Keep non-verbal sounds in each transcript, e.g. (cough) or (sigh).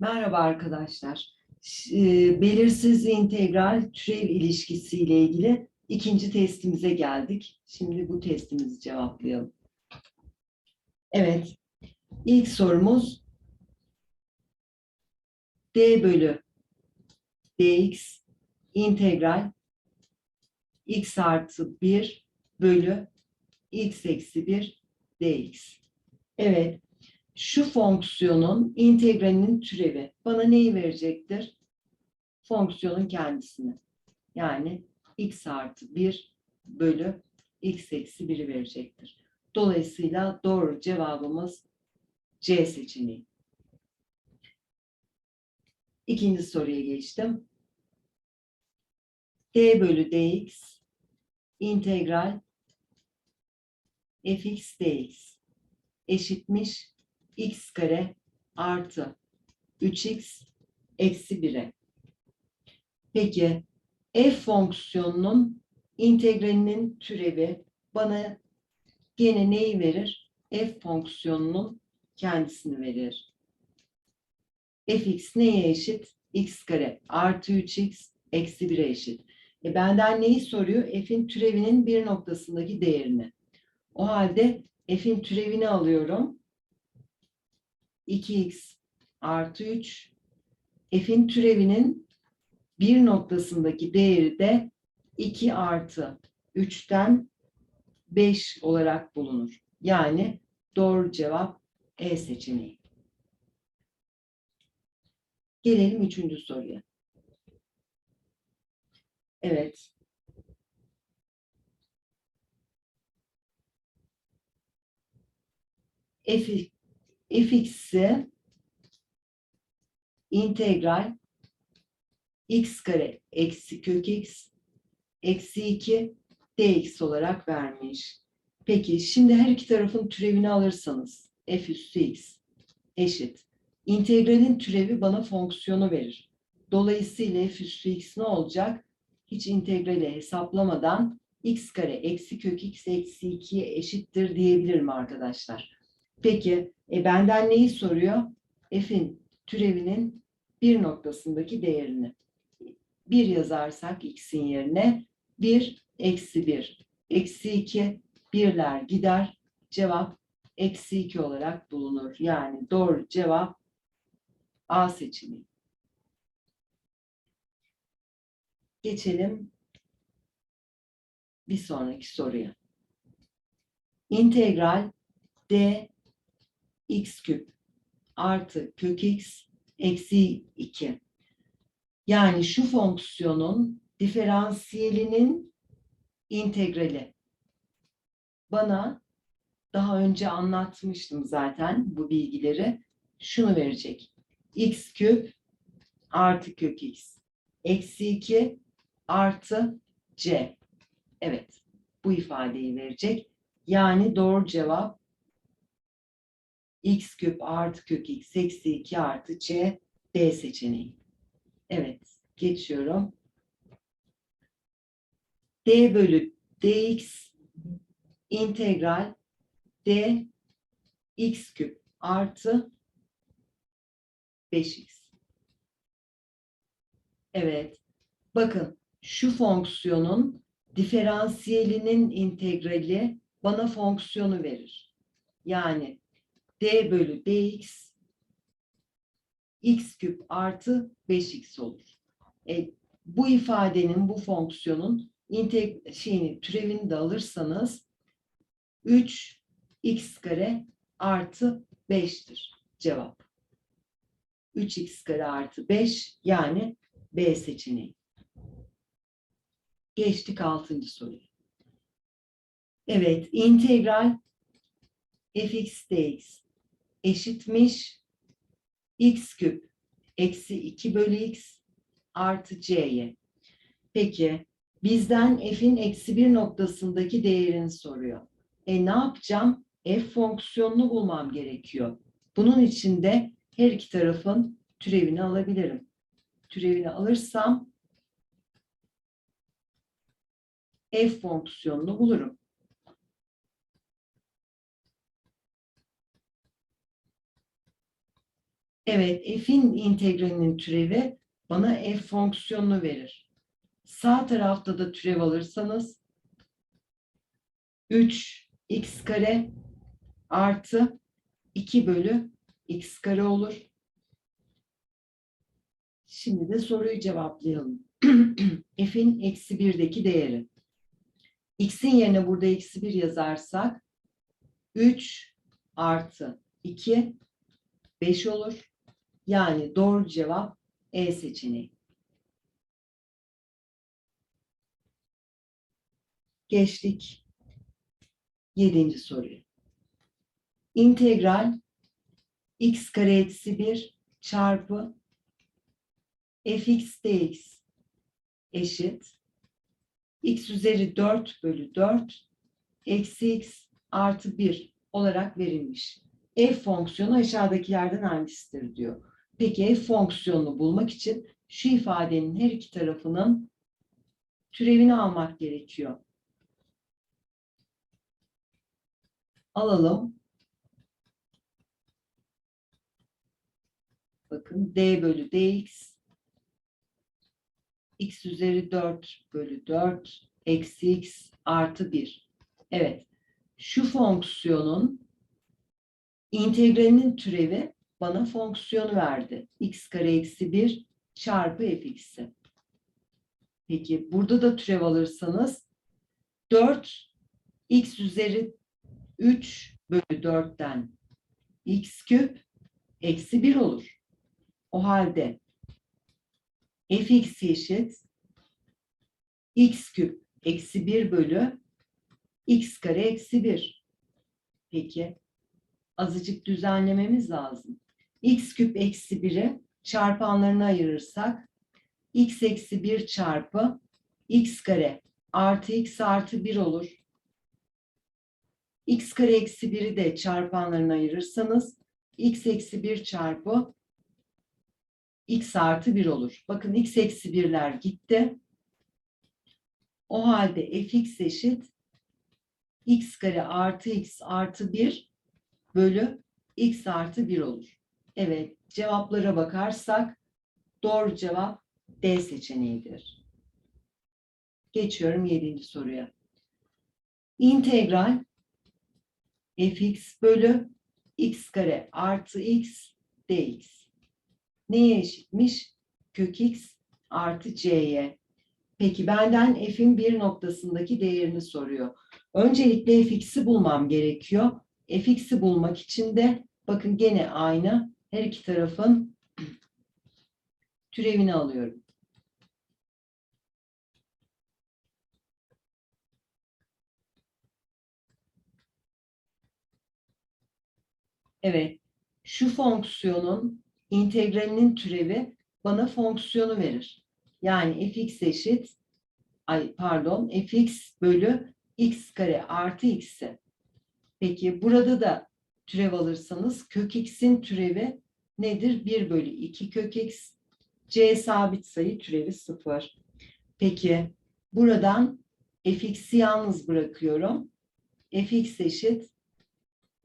Merhaba arkadaşlar. E, Belirsiz integral türev ilişkisi ile ilgili ikinci testimize geldik. Şimdi bu testimizi cevaplayalım. Evet. İlk sorumuz d bölü dx integral x artı 1 bölü x eksi 1 dx. Evet. Şu fonksiyonun integralinin türevi bana neyi verecektir? Fonksiyonun kendisini. Yani x artı 1 bölü x eksi 1'i verecektir. Dolayısıyla doğru cevabımız C seçeneği. İkinci soruya geçtim. d bölü dx integral fx dx eşitmiş x kare artı 3x eksi 1'e. Peki f fonksiyonunun integralinin türevi bana gene neyi verir? f fonksiyonunun kendisini verir. fx neye eşit? x kare artı 3x eksi 1'e eşit. E benden neyi soruyor? f'in türevinin bir noktasındaki değerini. O halde f'in türevini alıyorum. 2x artı 3 f'in türevinin bir noktasındaki değeri de 2 artı 3'ten 5 olarak bulunur. Yani doğru cevap E seçeneği. Gelelim üçüncü soruya. Evet. F, fx'i integral x kare eksi kök x eksi 2 dx olarak vermiş. Peki şimdi her iki tarafın türevini alırsanız f üssü x eşit. İntegralin türevi bana fonksiyonu verir. Dolayısıyla f üssü x ne olacak? Hiç integrali hesaplamadan x kare eksi kök x eksi 2'ye eşittir diyebilirim arkadaşlar. Peki e, benden neyi soruyor? F'in türevinin bir noktasındaki değerini. Bir yazarsak x'in yerine 1 eksi 1 eksi 2 birler gider. Cevap eksi 2 olarak bulunur. Yani doğru cevap A seçeneği. Geçelim bir sonraki soruya. İntegral d x küp artı kök x eksi 2. Yani şu fonksiyonun diferansiyelinin integrali. Bana daha önce anlatmıştım zaten bu bilgileri. Şunu verecek. x küp artı kök x eksi 2 artı c. Evet bu ifadeyi verecek. Yani doğru cevap x küp artı kök x eksi 2 artı c d seçeneği. Evet geçiyorum. d bölü dx integral d x küp artı 5x. Evet. Bakın şu fonksiyonun diferansiyelinin integrali bana fonksiyonu verir. Yani d bölü dx x küp artı 5x olur. E, bu ifadenin, bu fonksiyonun integ şeyini, türevini de alırsanız 3 x kare artı 5'tir cevap. 3x kare artı 5 yani B seçeneği. Geçtik altıncı soruya. Evet, integral fx dx eşitmiş x küp eksi 2 bölü x artı c'ye. Peki bizden f'in eksi bir noktasındaki değerini soruyor. E ne yapacağım? f fonksiyonunu bulmam gerekiyor. Bunun için de her iki tarafın türevini alabilirim. Türevini alırsam f fonksiyonunu bulurum. Evet, f'in integralinin türevi bana f fonksiyonunu verir. Sağ tarafta da türev alırsanız 3 x kare artı 2 bölü x kare olur. Şimdi de soruyu cevaplayalım. (clears throat) f'in eksi 1'deki değeri. x'in yerine burada eksi 1 yazarsak 3 artı 2 5 olur. Yani doğru cevap E seçeneği. Geçtik. Yedinci soruyu. İntegral x kare eksi 1 çarpı fx dx eşit x üzeri 4 bölü 4 eksi x artı 1 olarak verilmiş. F fonksiyonu aşağıdakilerden hangisidir diyor. Peki f fonksiyonunu bulmak için şu ifadenin her iki tarafının türevini almak gerekiyor. Alalım. Bakın d bölü dx x üzeri 4 bölü 4 eksi x artı 1. Evet. Şu fonksiyonun integralinin türevi bana fonksiyon verdi. x kare eksi 1 çarpı fx'i. Peki burada da türev alırsanız 4 x üzeri 3 bölü 4'ten x küp eksi 1 olur. O halde fx eşit x küp eksi 1 bölü x kare eksi 1. Peki azıcık düzenlememiz lazım. X küp eksi 1'i çarpanlarına ayırırsak x eksi 1 çarpı x kare artı x artı 1 olur. x kare eksi 1'i de çarpanlarına ayırırsanız x eksi 1 çarpı x artı 1 olur. Bakın x eksi 1'ler gitti. O halde fx eşit x kare artı x artı 1 bölü x artı 1 olur. Evet cevaplara bakarsak doğru cevap D seçeneğidir. Geçiyorum yedinci soruya. İntegral fx bölü x kare artı x dx. Neye eşitmiş? Kök x artı c'ye. Peki benden f'in bir noktasındaki değerini soruyor. Öncelikle fx'i bulmam gerekiyor. fx'i bulmak için de bakın gene aynı her iki tarafın türevini alıyorum. Evet, şu fonksiyonun integralinin türevi bana fonksiyonu verir. Yani fx eşit, ay pardon, fx bölü x kare artı x'i. Peki burada da türev alırsanız kök x'in türevi nedir? 1 bölü 2 kök x. c sabit sayı türevi 0. Peki buradan fx'i yalnız bırakıyorum. fx eşit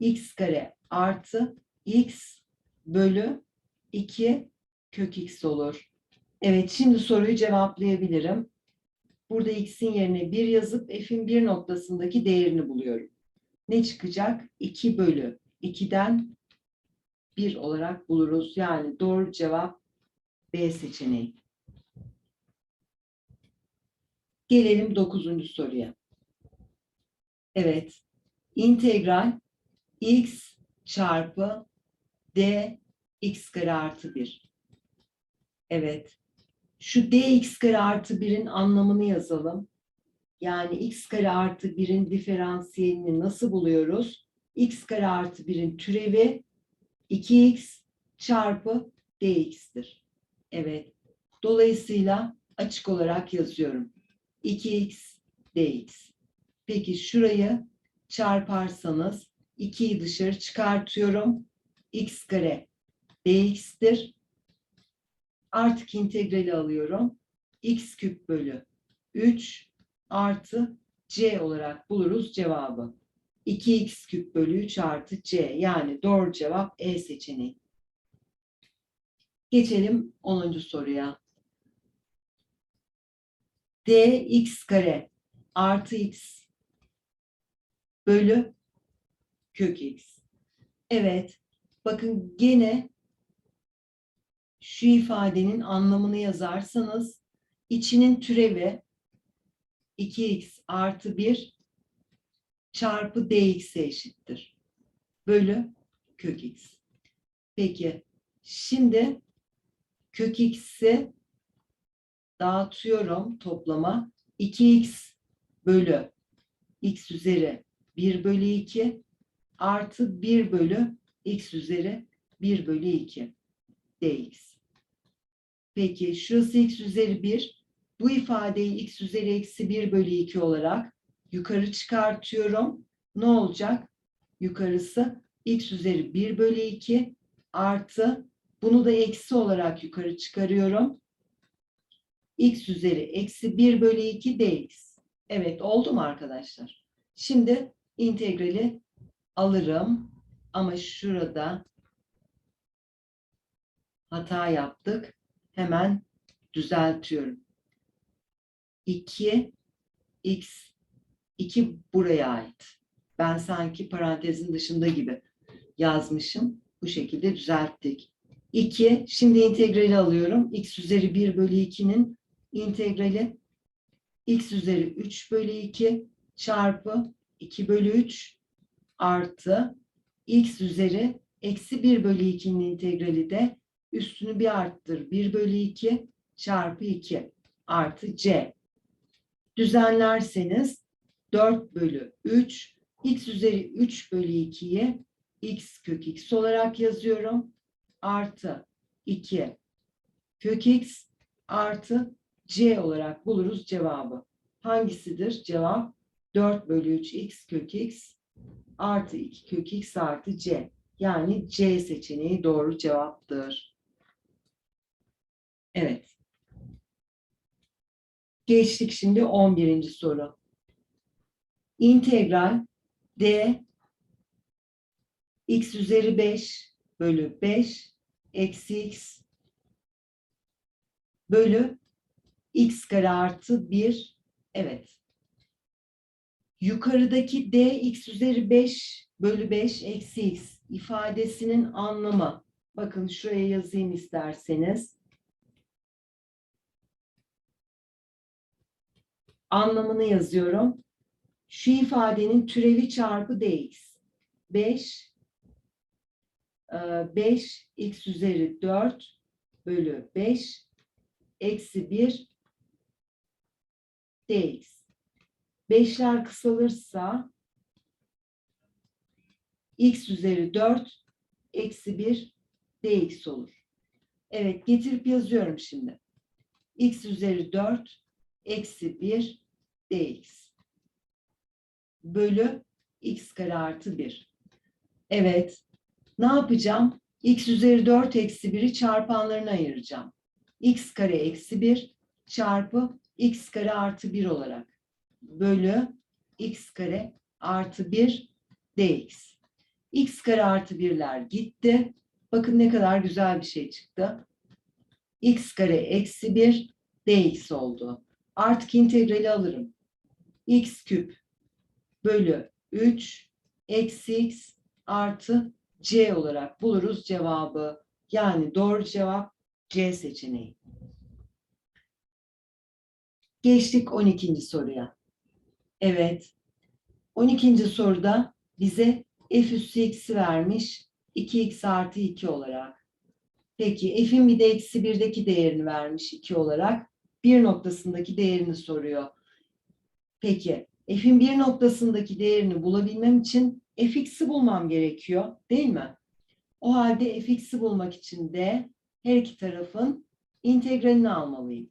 x kare artı x bölü 2 kök x olur. Evet şimdi soruyu cevaplayabilirim. Burada x'in yerine 1 yazıp f'in bir noktasındaki değerini buluyorum. Ne çıkacak? 2 bölü 2'den 1 olarak buluruz. Yani doğru cevap B seçeneği. Gelelim 9. soruya. Evet. İntegral x çarpı d x kare artı 1. Evet. Şu dx kare artı 1'in anlamını yazalım. Yani x kare artı 1'in diferansiyelini nasıl buluyoruz? X kare artı 1'in türevi 2x çarpı dx'tir. Evet. Dolayısıyla açık olarak yazıyorum. 2x dx. Peki şurayı çarparsanız 2'yi dışarı çıkartıyorum. x kare dx'tir. Artık integrali alıyorum. x küp bölü 3 artı c olarak buluruz cevabı. 2x küp bölü 3 artı c yani doğru cevap E seçeneği. Geçelim 10. soruya. dx kare artı x bölü kök x. Evet, bakın gene şu ifadenin anlamını yazarsanız içinin türevi 2x artı 1 çarpı dx'e eşittir. Bölü kök x. Peki, şimdi kök x'i dağıtıyorum toplama. 2x bölü x üzeri 1 bölü 2 artı 1 bölü x üzeri 1 bölü 2 dx. Peki şurası x üzeri 1. Bu ifadeyi x üzeri eksi 1 bölü 2 olarak yukarı çıkartıyorum. Ne olacak? Yukarısı x üzeri 1 bölü 2 artı bunu da eksi olarak yukarı çıkarıyorum. x üzeri eksi 1 bölü 2 dx. Evet oldu mu arkadaşlar? Şimdi integrali alırım ama şurada hata yaptık. Hemen düzeltiyorum. 2 x 2 buraya ait. Ben sanki parantezin dışında gibi yazmışım. Bu şekilde düzelttik. 2 şimdi integrali alıyorum. x üzeri 1 bölü 2'nin integrali x üzeri 3 bölü 2 çarpı 2 bölü 3 artı x üzeri eksi 1 bölü 2'nin integrali de üstünü bir arttır. 1 bölü 2 çarpı 2 artı c. Düzenlerseniz 4 bölü 3 x üzeri 3 bölü 2'yi x kök x olarak yazıyorum. Artı 2 kök x artı c olarak buluruz cevabı. Hangisidir? Cevap 4 bölü 3 x kök x artı 2 kök x artı c. Yani c seçeneği doğru cevaptır. Evet. Geçtik şimdi 11. soru. İntegral d x üzeri 5 bölü 5 eksi x bölü x kare artı 1 evet. Yukarıdaki d x üzeri 5 bölü 5 eksi x ifadesinin anlamı. Bakın şuraya yazayım isterseniz. Anlamını yazıyorum. Şu ifadenin türevi çarpı dx. 5 5 x üzeri 4 bölü 5 eksi 1 dx. Beşler kısalırsa x üzeri 4 eksi 1 dx olur. Evet getirip yazıyorum şimdi. x üzeri 4 eksi 1 dx bölü x kare artı 1. Evet ne yapacağım? x üzeri 4 eksi 1'i çarpanlarına ayıracağım. x kare eksi 1 çarpı x kare artı 1 olarak bölü x kare artı 1 dx. x kare artı 1'ler gitti. Bakın ne kadar güzel bir şey çıktı. x kare eksi 1 dx oldu. Artık integrali alırım. x küp bölü 3 eksi x artı c olarak buluruz cevabı. Yani doğru cevap C seçeneği. Geçtik 12. soruya. Evet. 12. soruda bize f üssü x'i vermiş. 2x artı 2 olarak. Peki f'in bir de eksi 1'deki değerini vermiş 2 olarak. Bir noktasındaki değerini soruyor. Peki f'in bir noktasındaki değerini bulabilmem için fx'i bulmam gerekiyor değil mi? O halde fx'i bulmak için de her iki tarafın integralini almalıyım.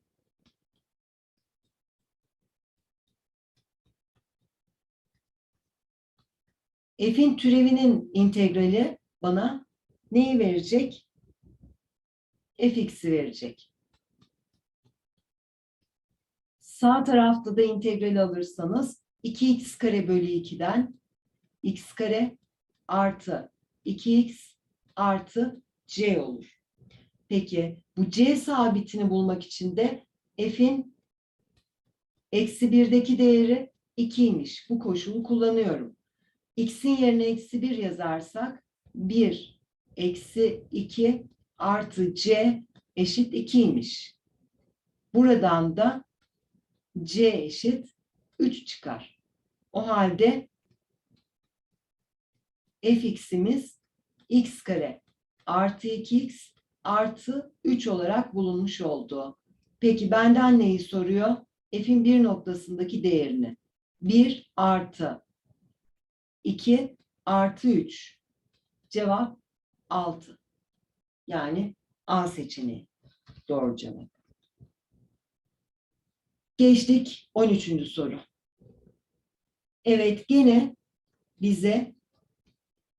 f'in türevinin integrali bana neyi verecek? fx'i verecek. Sağ tarafta da integrali alırsanız 2x kare bölü 2'den x kare artı 2x artı c olur. Peki bu c sabitini bulmak için de f'in eksi 1'deki değeri 2'ymiş. Bu koşulu kullanıyorum. x'in yerine eksi 1 yazarsak 1 eksi 2 artı c eşit 2'ymiş. Buradan da c eşit 3 çıkar. O halde fx'imiz x kare artı 2x artı 3 olarak bulunmuş oldu. Peki benden neyi soruyor? F'in bir noktasındaki değerini. 1 artı 2 artı 3. Cevap 6. Yani A seçeneği. Doğru cevap. Geçtik 13. soru. Evet gene bize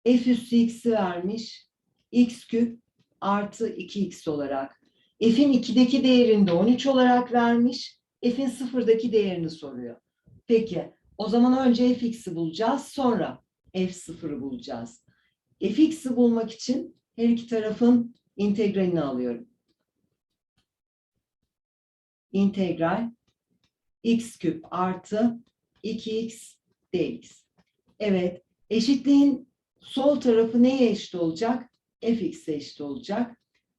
f üssü x'i vermiş. x küp artı 2x olarak. F'in 2'deki değerini de 13 olarak vermiş. F'in 0'daki değerini soruyor. Peki o zaman önce fx'i bulacağız. Sonra f0'ı bulacağız. fx'i bulmak için her iki tarafın integralini alıyorum. İntegral x küp artı 2x dx. Evet, eşitliğin sol tarafı neye eşit olacak? fx'e eşit olacak.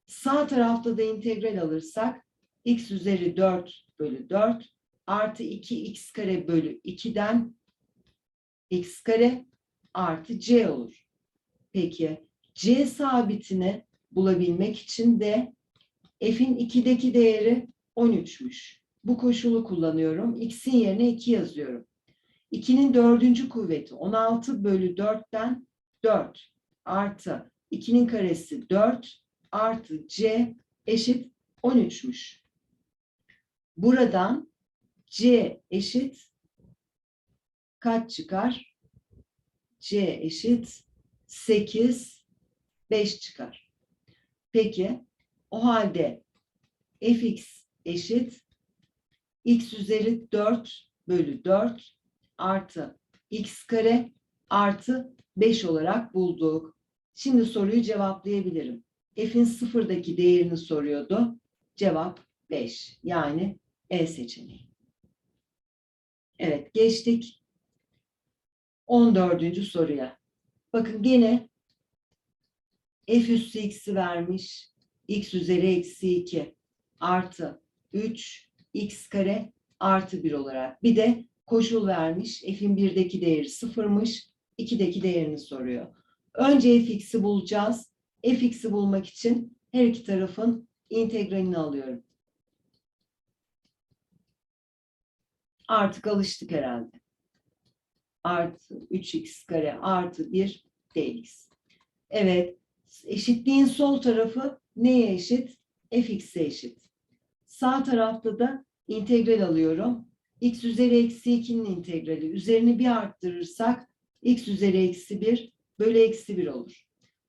Sağ tarafta da integral alırsak x üzeri 4 bölü 4 artı 2x kare bölü 2'den x kare artı c olur. Peki c sabitini bulabilmek için de f'in 2'deki değeri 13'müş. Bu koşulu kullanıyorum. x'in yerine 2 yazıyorum. 2'nin dördüncü kuvveti 16 bölü 4'ten 4 artı 2'nin karesi 4 artı c eşit 13'müş. Buradan c eşit kaç çıkar? c eşit 8 5 çıkar. Peki o halde fx eşit x üzeri 4 bölü 4 artı x kare artı 5 olarak bulduk. Şimdi soruyu cevaplayabilirim. F'in sıfırdaki değerini soruyordu. Cevap 5. Yani E seçeneği. Evet geçtik. 14. soruya. Bakın gene f üssü x'i vermiş. x üzeri eksi 2 artı 3 x kare artı 1 olarak. Bir de koşul vermiş. F'in 1'deki değeri sıfırmış. 2'deki değerini soruyor. Önce fx'i bulacağız. fx'i bulmak için her iki tarafın integralini alıyorum. Artık alıştık herhalde. Artı 3x kare artı 1 dx. Evet. Eşitliğin sol tarafı neye eşit? fx'e eşit. Sağ tarafta da integral alıyorum. X üzeri eksi 2'nin integrali. Üzerini bir arttırırsak x üzeri eksi 1 bölü eksi 1 olur.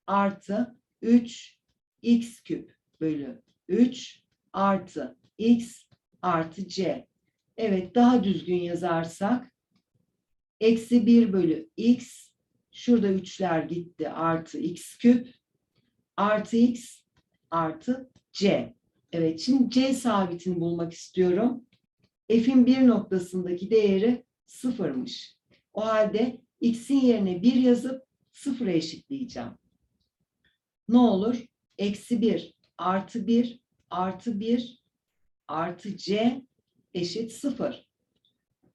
Artı 3 x küp bölü 3 artı x artı c. Evet daha düzgün yazarsak eksi 1 bölü x şurada 3'ler gitti artı x küp artı x artı c. Evet şimdi c sabitini bulmak istiyorum. F'in bir noktasındaki değeri sıfırmış. O halde x'in yerine 1 yazıp sıfıra eşitleyeceğim. Ne olur? Eksi 1 artı 1 artı 1 artı c eşit 0.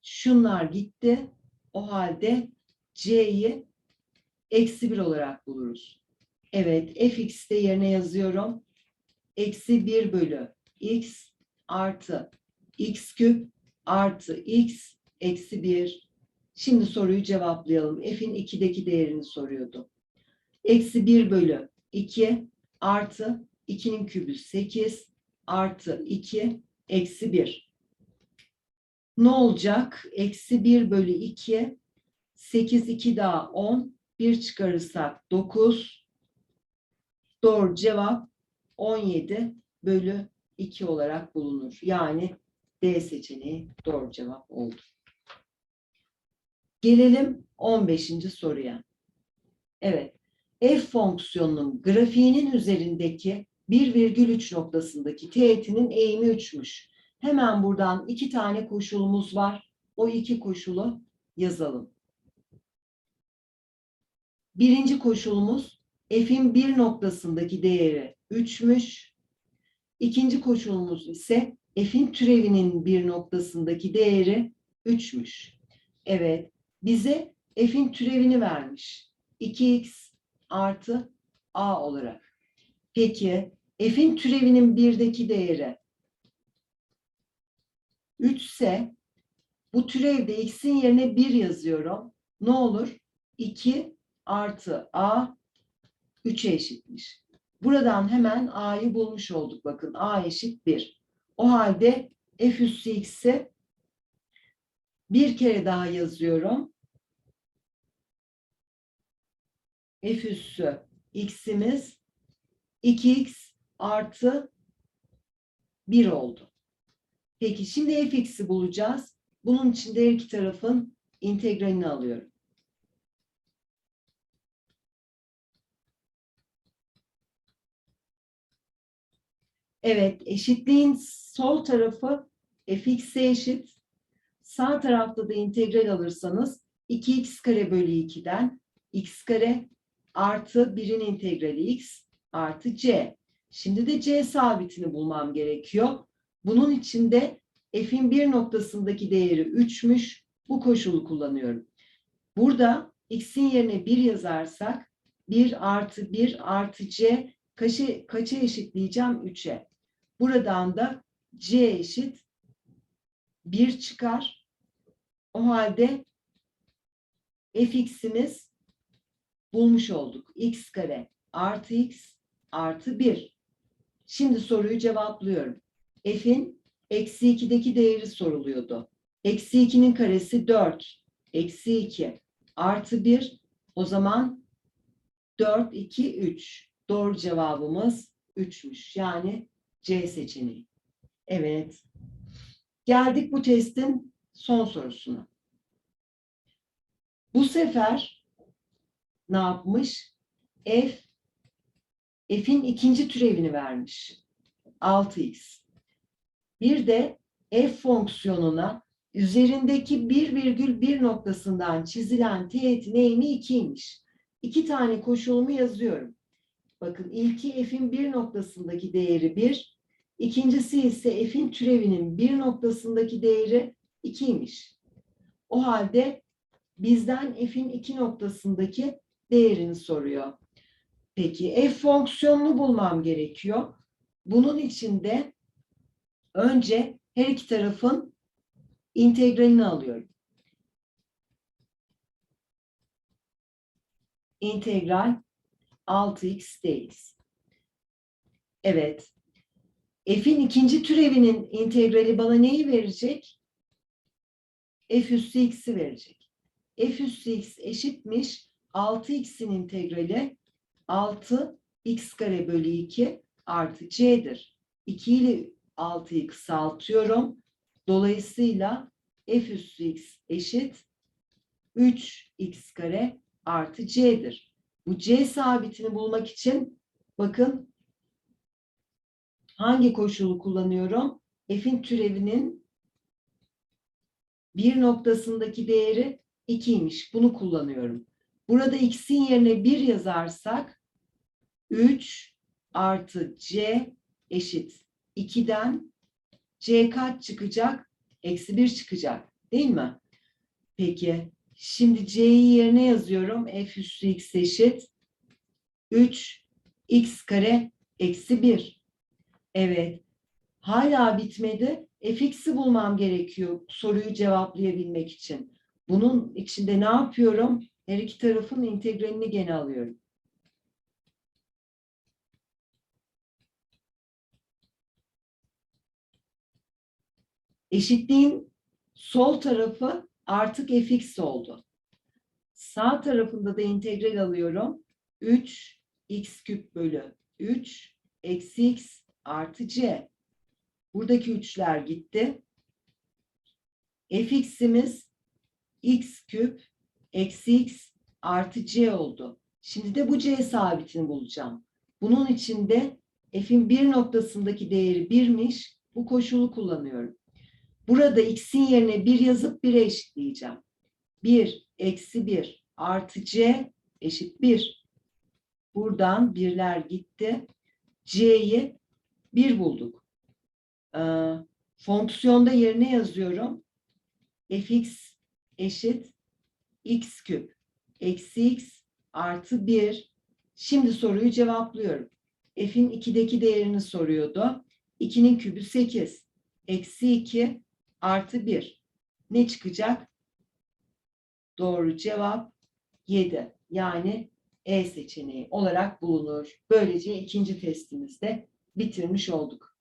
Şunlar gitti. O halde c'yi eksi 1 olarak buluruz. Evet fx'te yerine yazıyorum. Eksi 1 bölü x artı x küp artı x eksi 1. Şimdi soruyu cevaplayalım. F'in 2'deki değerini soruyordu. Eksi 1 bölü 2 artı 2'nin kübü 8 artı 2 eksi 1. Ne olacak? Eksi 1 bölü 2 8 2 daha 10 1 çıkarırsak 9 doğru cevap 17 bölü 2 olarak bulunur. Yani D seçeneği doğru cevap oldu. Gelelim 15. soruya. Evet. F fonksiyonunun grafiğinin üzerindeki 1,3 noktasındaki teğetinin eğimi 3'müş. Hemen buradan iki tane koşulumuz var. O iki koşulu yazalım. Birinci koşulumuz f'in bir noktasındaki değeri 3'müş. İkinci koşulumuz ise f'in türevinin bir noktasındaki değeri 3'müş. Evet, bize f'in türevini vermiş. 2x artı a olarak. Peki, f'in türevinin birdeki değeri 3 ise bu türevde x'in yerine 1 yazıyorum. Ne olur? 2 artı a 3'e eşitmiş. Buradan hemen a'yı bulmuş olduk. Bakın a eşit 1. O halde f üssü x'i bir kere daha yazıyorum. f üssü x'imiz 2x artı 1 oldu. Peki şimdi fx'i bulacağız. Bunun için de her iki tarafın integralini alıyorum. Evet, eşitliğin sol tarafı fx'e eşit. Sağ tarafta da integral alırsanız 2x kare bölü 2'den x kare artı 1'in integrali x artı c. Şimdi de c sabitini bulmam gerekiyor. Bunun için de f'in bir noktasındaki değeri 3'müş. Bu koşulu kullanıyorum. Burada x'in yerine 1 yazarsak 1 artı 1 artı c kaça, eşitleyeceğim? 3'e. Buradan da c eşit 1 çıkar. O halde fx'imiz bulmuş olduk. x kare artı x artı 1. Şimdi soruyu cevaplıyorum. f'in eksi 2'deki değeri soruluyordu. Eksi 2'nin karesi 4. Eksi 2 artı 1. O zaman 4, 2, 3. Doğru cevabımız 3'müş. Yani C seçeneği. Evet. Geldik bu testin son sorusuna. Bu sefer ne yapmış? F F'in ikinci türevini vermiş. 6x. Bir de f fonksiyonuna üzerindeki 1,1 noktasından çizilen teğetin eğimi 2'ymiş. İki tane koşulumu yazıyorum. Bakın ilki f'in bir noktasındaki değeri 1, ikincisi ise f'in türevinin bir noktasındaki değeri 2'ymiş. O halde bizden f'in iki noktasındaki değerini soruyor. Peki f fonksiyonunu bulmam gerekiyor. Bunun için de önce her iki tarafın integralini alıyorum. İntegral 6x dx. Evet. F'in ikinci türevinin integrali bana neyi verecek? F üssü x'i verecek. F üssü x eşitmiş 6x'in integrali 6 x kare bölü 2 artı c'dir. 2 ile 6'yı kısaltıyorum. Dolayısıyla f üssü x eşit 3x kare artı c'dir. Bu c sabitini bulmak için bakın hangi koşulu kullanıyorum? F'in türevinin bir noktasındaki değeri 2'ymiş. Bunu kullanıyorum. Burada x'in yerine 1 yazarsak 3 artı c eşit 2'den c kaç çıkacak? Eksi 1 çıkacak. Değil mi? Peki. Şimdi c'yi yerine yazıyorum. f üssü x eşit 3 x kare eksi 1. Evet. Hala bitmedi. fx'i bulmam gerekiyor soruyu cevaplayabilmek için. Bunun içinde ne yapıyorum? Her iki tarafın integralini gene alıyorum. Eşitliğin sol tarafı artık fx oldu. Sağ tarafında da integral alıyorum. 3 x küp bölü 3 eksi x artı c. Buradaki üçler gitti. fx'imiz x küp eksi x artı c oldu. Şimdi de bu c sabitini bulacağım. Bunun için de F'in bir noktasındaki değeri 1'miş. Bu koşulu kullanıyorum. Burada x'in yerine 1 yazıp 1'e eşitleyeceğim. 1 eksi 1 artı c eşit 1. Buradan birler gitti. c'yi 1 bulduk. Ee, fonksiyonda yerine yazıyorum. fx eşit x küp eksi x artı 1. Şimdi soruyu cevaplıyorum. F'in 2'deki değerini soruyordu. 2'nin kübü 8. Eksi 2 artı 1. Ne çıkacak? Doğru cevap 7. Yani E seçeneği olarak bulunur. Böylece ikinci testimizde bitirmiş olduk.